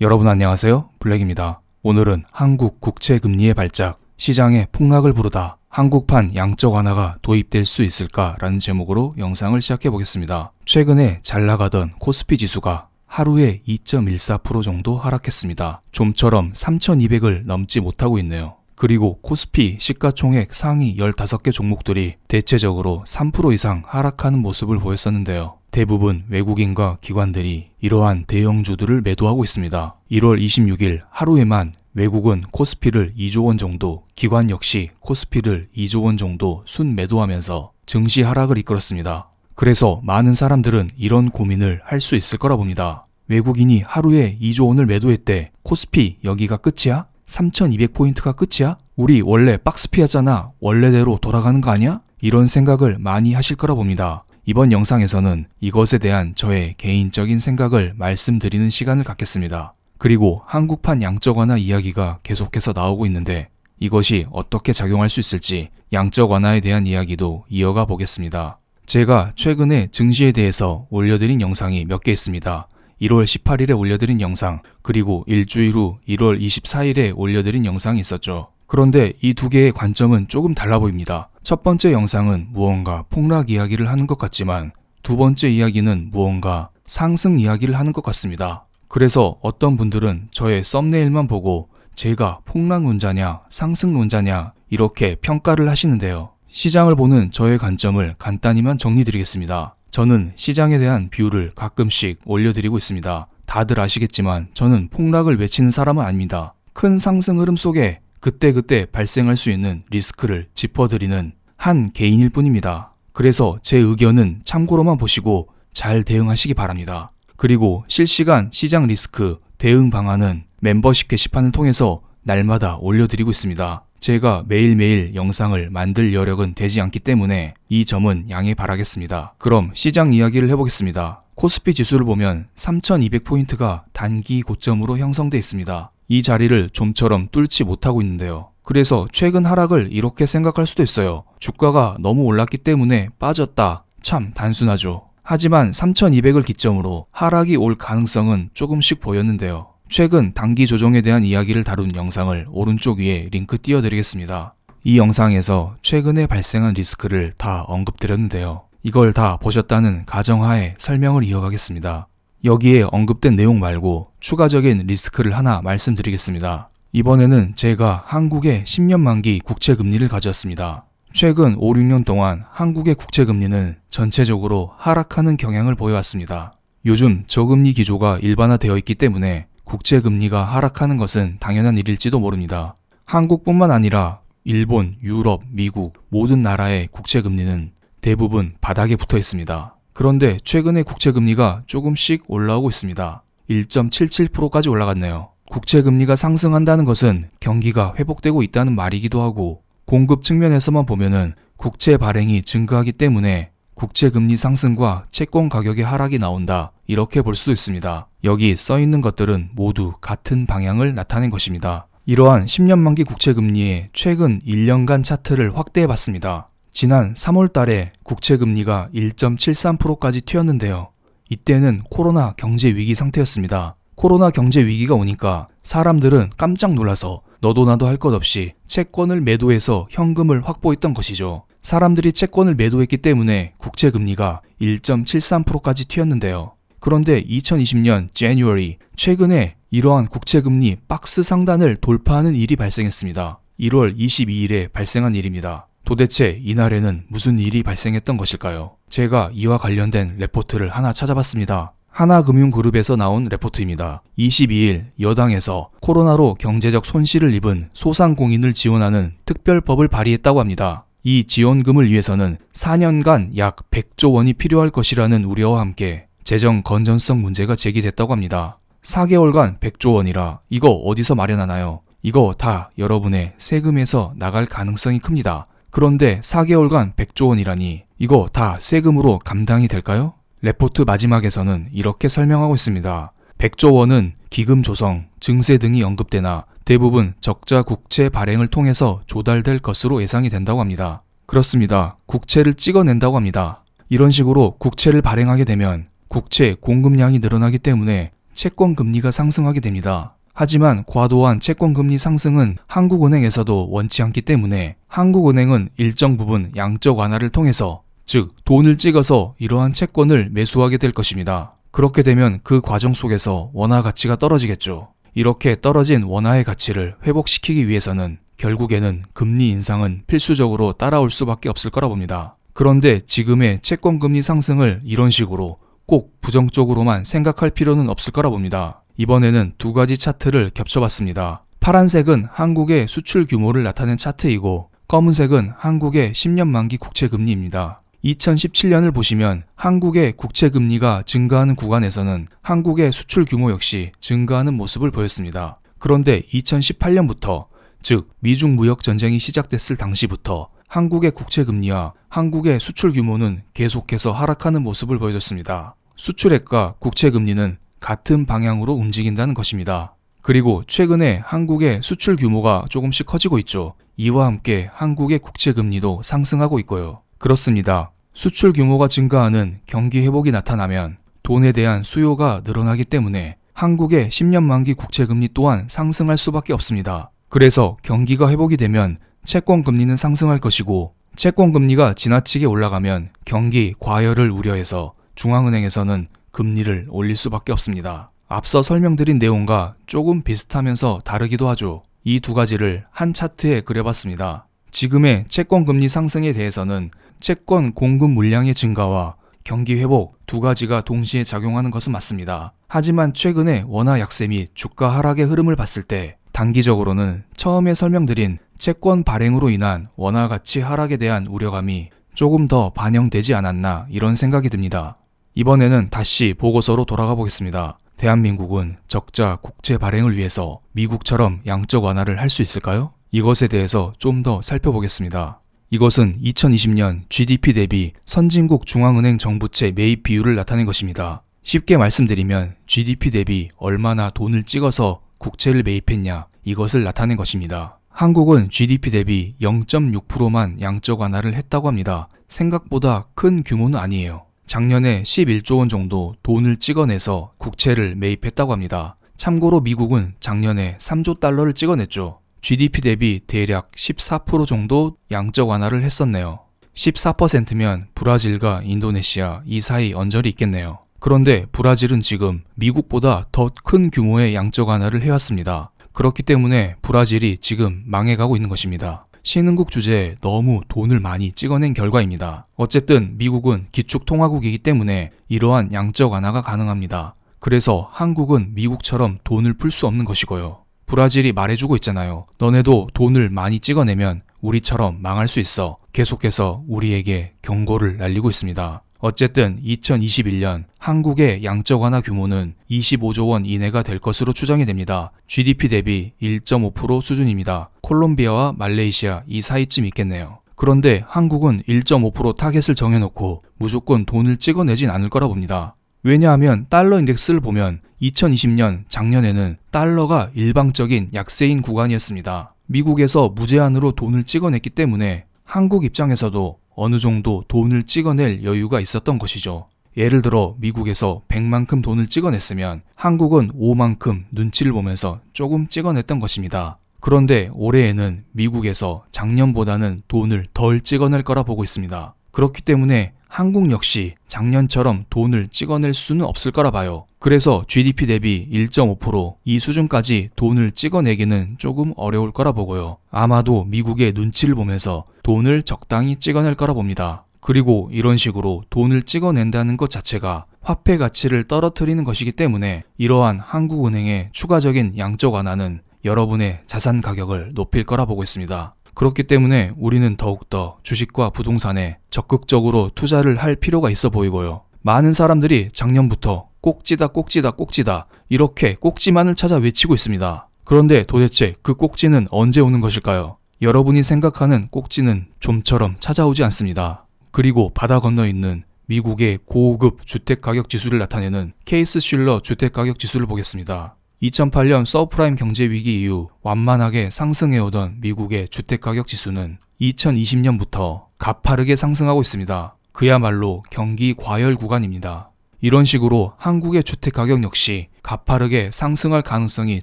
여러분 안녕하세요. 블랙입니다. 오늘은 한국 국채 금리의 발작, 시장의 폭락을 부르다 한국판 양적 완화가 도입될 수 있을까라는 제목으로 영상을 시작해 보겠습니다. 최근에 잘 나가던 코스피 지수가 하루에 2.14% 정도 하락했습니다. 좀처럼 3,200을 넘지 못하고 있네요. 그리고 코스피 시가총액 상위 15개 종목들이 대체적으로 3% 이상 하락하는 모습을 보였었는데요. 대부분 외국인과 기관들이 이러한 대형주들을 매도하고 있습니다. 1월 26일 하루에만 외국은 코스피를 2조 원 정도, 기관 역시 코스피를 2조 원 정도 순 매도하면서 증시 하락을 이끌었습니다. 그래서 많은 사람들은 이런 고민을 할 수 있을 거라 봅니다. 외국인이 하루에 2조 원을 매도했대. 코스피 여기가 끝이야? 3200포인트가 끝이야? 우리 원래 박스피였잖아. 원래대로 돌아가는 거 아니야? 이런 생각을 많이 하실 거라 봅니다. 이번 영상에서는 이것에 대한 저의 개인적인 생각을 말씀드리는 시간을 갖겠습니다. 그리고 한국판 양적 완화 이야기가 계속해서 나오고 있는데 이것이 어떻게 작용할 수 있을지 양적 완화에 대한 이야기도 이어가 보겠습니다. 제가 최근에 증시에 대해서 올려드린 영상이 몇 개 있습니다. 1월 18일에 올려드린 영상, 그리고 일주일 후 1월 24일에 올려드린 영상이 있었죠. 그런데 이 두 개의 관점은 조금 달라 보입니다. 첫 번째 영상은 무언가 폭락 이야기를 하는 것 같지만 두 번째 이야기는 무언가 상승 이야기를 하는 것 같습니다. 그래서 어떤 분들은 저의 썸네일만 보고 제가 폭락론자냐 상승론자냐 이렇게 평가를 하시는데요. 시장을 보는 저의 관점을 간단히만 정리드리겠습니다. 저는 시장에 대한 뷰를 가끔씩 올려드리고 있습니다. 다들 아시겠지만 저는 폭락을 외치는 사람은 아닙니다. 큰 상승 흐름 속에 그때그때 발생할 수 있는 리스크를 짚어드리는 한 개인일 뿐입니다. 그래서 제 의견은 참고로만 보시고 잘 대응하시기 바랍니다. 그리고 실시간 시장 리스크 대응 방안은 멤버십 게시판을 통해서 날마다 올려드리고 있습니다. 제가 매일매일 영상을 만들 여력은 되지 않기 때문에 이 점은 양해 바라겠습니다. 그럼 시장 이야기를 해보겠습니다. 코스피 지수를 보면 3200포인트가 단기 고점으로 형성돼 있습니다. 이 자리를 좀처럼 뚫지 못하고 있는데요. 그래서 최근 하락을 이렇게 생각할 수도 있어요. 주가가 너무 올랐기 때문에 빠졌다. 참 단순하죠. 하지만 3200을 기점으로 하락이 올 가능성은 조금씩 보였는데요. 최근 단기 조정에 대한 이야기를 다룬 영상을 오른쪽 위에 링크 띄워드리겠습니다. 이 영상에서 최근에 발생한 리스크를 다 언급드렸는데요. 이걸 다 보셨다는 가정하에 설명을 이어가겠습니다. 여기에 언급된 내용 말고 추가적인 리스크를 하나 말씀드리겠습니다. 이번에는 제가 한국의 10년 만기 국채 금리를 가져왔습니다. 최근 5, 6년 동안 한국의 국채 금리는 전체적으로 하락하는 경향을 보여왔습니다. 요즘 저금리 기조가 일반화되어 있기 때문에 국채 금리가 하락하는 것은 당연한 일일지도 모릅니다. 한국뿐만 아니라 일본, 유럽, 미국 모든 나라의 국채 금리는 대부분 바닥에 붙어 있습니다. 그런데 최근에 국채 금리가 조금씩 올라오고 있습니다. 1.77%까지 올라갔네요. 국채 금리가 상승한다는 것은 경기가 회복되고 있다는 말이기도 하고 공급 측면에서만 보면은 국채 발행이 증가하기 때문에 국채 금리 상승과 채권 가격의 하락이 나온다. 이렇게 볼 수도 있습니다. 여기 써 있는 것들은 모두 같은 방향을 나타낸 것입니다. 이러한 10년 만기 국채 금리의 최근 1년간 차트를 확대해 봤습니다. 지난 3월 달에 국채 금리가 1.73%까지 튀었는데요. 이때는 코로나 경제 위기 상태였습니다. 코로나 경제 위기가 오니까 사람들은 깜짝 놀라서 너도 나도 할 것 없이 채권을 매도해서 현금을 확보했던 것이죠. 사람들이 채권을 매도했기 때문에 국채 금리가 1.73%까지 튀었는데요. 그런데 2020년 January 최근에 이러한 국채 금리 박스 상단을 돌파하는 일이 발생했습니다. 1월 22일에 발생한 일입니다. 도대체 이날에는 무슨 일이 발생했던 것일까요? 제가 이와 관련된 레포트를 하나 찾아봤습니다. 하나금융그룹에서 나온 레포트입니다. 22일 여당에서 코로나로 경제적 손실을 입은 소상공인을 지원하는 특별법을 발의했다고 합니다. 이 지원금을 위해서는 4년간 약 100조 원이 필요할 것이라는 우려와 함께 재정 건전성 문제가 제기됐다고 합니다. 4개월간 100조 원이라 이거 어디서 마련하나요? 이거 다 여러분의 세금에서 나갈 가능성이 큽니다. 그런데 4개월간 100조 원이라니 이거 다 세금으로 감당이 될까요? 레포트 마지막에서는 이렇게 설명하고 있습니다. 100조 원은 기금 조성, 증세 등이 언급되나 대부분 적자 국채 발행을 통해서 조달될 것으로 예상이 된다고 합니다. 그렇습니다. 국채를 찍어낸다고 합니다. 이런 식으로 국채를 발행하게 되면 국채 공급량이 늘어나기 때문에 채권 금리가 상승하게 됩니다. 하지만 과도한 채권 금리 상승은 한국은행에서도 원치 않기 때문에 한국은행은 일정 부분 양적 완화를 통해서 즉 돈을 찍어서 이러한 채권을 매수하게 될 것입니다. 그렇게 되면 그 과정 속에서 원화 가치가 떨어지겠죠. 이렇게 떨어진 원화의 가치를 회복시키기 위해서는 결국에는 금리 인상은 필수적으로 따라올 수밖에 없을 거라 봅니다. 그런데 지금의 채권 금리 상승을 이런 식으로 꼭 부정적으로만 생각할 필요는 없을 거라 봅니다. 이번에는 두 가지 차트를 겹쳐봤습니다. 파란색은 한국의 수출 규모를 나타낸 차트이고 검은색은 한국의 10년 만기 국채 금리입니다. 2017년을 보시면 한국의 국채 금리가 증가하는 구간에서는 한국의 수출 규모 역시 증가하는 모습을 보였습니다. 그런데 2018년부터 즉 미중 무역 전쟁이 시작됐을 당시부터 한국의 국채 금리와 한국의 수출 규모는 계속해서 하락하는 모습을 보여줬습니다. 수출액과 국채 금리는 같은 방향으로 움직인다는 것입니다. 그리고 최근에 한국의 수출 규모가 조금씩 커지고 있죠. 이와 함께 한국의 국채 금리도 상승하고 있고요. 그렇습니다. 수출 규모가 증가하는 경기 회복이 나타나면 돈에 대한 수요가 늘어나기 때문에 한국의 10년 만기 국채 금리 또한 상승할 수밖에 없습니다. 그래서 경기가 회복이 되면 채권 금리는 상승할 것이고 채권 금리가 지나치게 올라가면 경기 과열을 우려해서 중앙은행에서는 금리를 올릴 수밖에 없습니다. 앞서 설명드린 내용과 조금 비슷하면서 다르기도 하죠. 이 두 가지를 한 차트에 그려봤습니다. 지금의 채권 금리 상승에 대해서는 채권 공급 물량의 증가와 경기 회복 두 가지가 동시에 작용하는 것은 맞습니다. 하지만 최근에 원화 약세 및 주가 하락의 흐름을 봤을 때 단기적으로는 처음에 설명드린 채권 발행으로 인한 원화 가치 하락에 대한 우려감이 조금 더 반영되지 않았나 이런 생각이 듭니다. 이번에는 다시 보고서로 돌아가 보겠습니다. 대한민국은 적자 국채 발행을 위해서 미국처럼 양적 완화를 할 수 있을까요? 이것에 대해서 좀 더 살펴보겠습니다. 이것은 2020년 GDP 대비 선진국 중앙은행 정부채 매입 비율을 나타낸 것입니다. 쉽게 말씀드리면 GDP 대비 얼마나 돈을 찍어서 국채를 매입했냐 이것을 나타낸 것입니다. 한국은 GDP 대비 0.6%만 양적 완화를 했다고 합니다. 생각보다 큰 규모는 아니에요. 작년에 11조 원 정도 돈을 찍어내서 국채를 매입했다고 합니다. 참고로 미국은 작년에 3조 달러를 찍어냈죠. GDP 대비 대략 14% 정도 양적 완화를 했었네요. 14%면 브라질과 인도네시아 이 사이 언저리 있겠네요. 그런데 브라질은 지금 미국보다 더 큰 규모의 양적 완화를 해왔습니다. 그렇기 때문에 브라질이 지금 망해가고 있는 것입니다. 신흥국 주제에 너무 돈을 많이 찍어낸 결과입니다. 어쨌든 미국은 기축통화국이기 때문에 이러한 양적 완화가 가능합니다. 그래서 한국은 미국처럼 돈을 풀 수 없는 것이고요. 브라질이 말해주고 있잖아요. 너네도 돈을 많이 찍어내면 우리처럼 망할 수 있어. 계속해서 우리에게 경고를 날리고 있습니다. 어쨌든 2021년 한국의 양적 완화 규모는 25조 원 이내가 될 것으로 추정이 됩니다. GDP 대비 1.5% 수준입니다. 콜롬비아와 말레이시아 이 사이쯤 있겠네요. 그런데 한국은 1.5% 타겟을 정해놓고 무조건 돈을 찍어내진 않을 거라 봅니다. 왜냐하면 달러 인덱스를 보면 2020년 작년에는 달러가 일방적인 약세인 구간이었습니다. 미국에서 무제한으로 돈을 찍어냈기 때문에 한국 입장에서도 어느 정도 돈을 찍어낼 여유가 있었던 것이죠. 예를 들어 미국에서 100만큼 돈을 찍어냈으면 한국은 5만큼 눈치를 보면서 조금 찍어냈던 것입니다. 그런데 올해에는 미국에서 작년보다는 돈을 덜 찍어낼 거라 보고 있습니다. 그렇기 때문에 한국 역시 작년처럼 돈을 찍어낼 수는 없을 거라 봐요. 그래서 GDP 대비 1.5%이 수준까지 돈을 찍어내기는 조금 어려울 거라 보고요. 아마도 미국의 눈치를 보면서 돈을 적당히 찍어낼 거라 봅니다. 그리고 이런 식으로 돈을 찍어낸다는 것 자체가 화폐 가치를 떨어뜨리는 것이기 때문에 이러한 한국은행의 추가적인 양적 완화는 여러분의 자산 가격을 높일 거라 보고 있습니다. 그렇기 때문에 우리는 더욱더 주식과 부동산에 적극적으로 투자를 할 필요가 있어 보이고요. 많은 사람들이 작년부터 꼭지다 꼭지다 꼭지다 이렇게 꼭지만을 찾아 외치고 있습니다. 그런데 도대체 그 꼭지는 언제 오는 것일까요? 여러분이 생각하는 꼭지는 좀처럼 찾아오지 않습니다. 그리고 바다 건너 있는 미국의 고급 주택 가격 지수를 나타내는 케이스 슐러 주택 가격 지수를 보겠습니다. 2008년 서프라임 경제 위기 이후 완만하게 상승해오던 미국의 주택가격 지수는 2020년부터 가파르게 상승하고 있습니다. 그야말로 경기 과열 구간입니다. 이런 식으로 한국의 주택가격 역시 가파르게 상승할 가능성이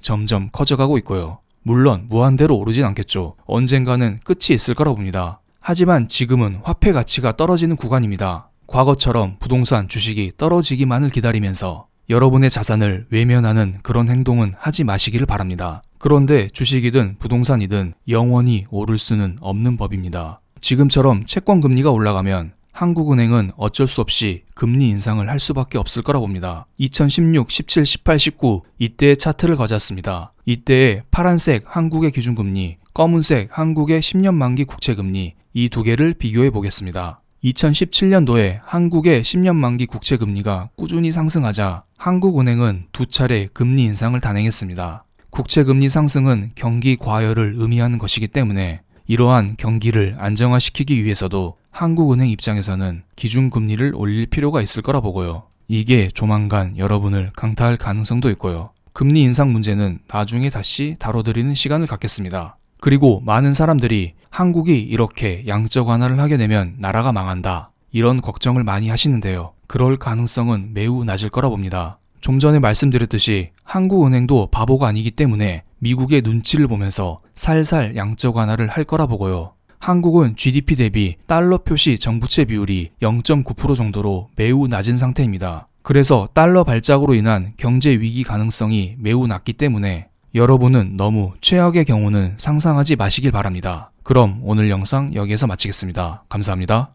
점점 커져가고 있고요. 물론 무한대로 오르진 않겠죠. 언젠가는 끝이 있을 거라 봅니다. 하지만 지금은 화폐 가치가 떨어지는 구간입니다. 과거처럼 부동산 주식이 떨어지기만을 기다리면서 여러분의 자산을 외면하는 그런 행동은 하지 마시기를 바랍니다. 그런데 주식이든 부동산이든 영원히 오를 수는 없는 법입니다. 지금처럼 채권 금리가 올라가면 한국은행은 어쩔 수 없이 금리 인상을 할 수밖에 없을 거라 봅니다. 2016, 17, 18, 19 이때의 차트를 가졌습니다. 이때의 파란색 한국의 기준금리, 검은색 한국의 10년 만기 국채금리 이 두 개를 비교해 보겠습니다. 2017년도에 한국의 10년 만기 국채 금리가 꾸준히 상승하자 한국은행은 두 차례 금리 인상을 단행했습니다. 국채 금리 상승은 경기 과열을 의미하는 것이기 때문에 이러한 경기를 안정화시키기 위해서도 한국은행 입장에서는 기준 금리를 올릴 필요가 있을 거라 보고요. 이게 조만간 여러분을 강타할 가능성도 있고요. 금리 인상 문제는 나중에 다시 다뤄드리는 시간을 갖겠습니다. 그리고 많은 사람들이 한국이 이렇게 양적 완화를 하게 되면 나라가 망한다. 이런 걱정을 많이 하시는데요. 그럴 가능성은 매우 낮을 거라 봅니다. 좀 전에 말씀드렸듯이 한국은행도 바보가 아니기 때문에 미국의 눈치를 보면서 살살 양적 완화를 할 거라 보고요. 한국은 GDP 대비 달러 표시 정부채 비율이 0.9% 정도로 매우 낮은 상태입니다. 그래서 달러 발작으로 인한 경제 위기 가능성이 매우 낮기 때문에 여러분은 너무 최악의 경우는 상상하지 마시길 바랍니다. 그럼 오늘 영상 여기에서 마치겠습니다. 감사합니다.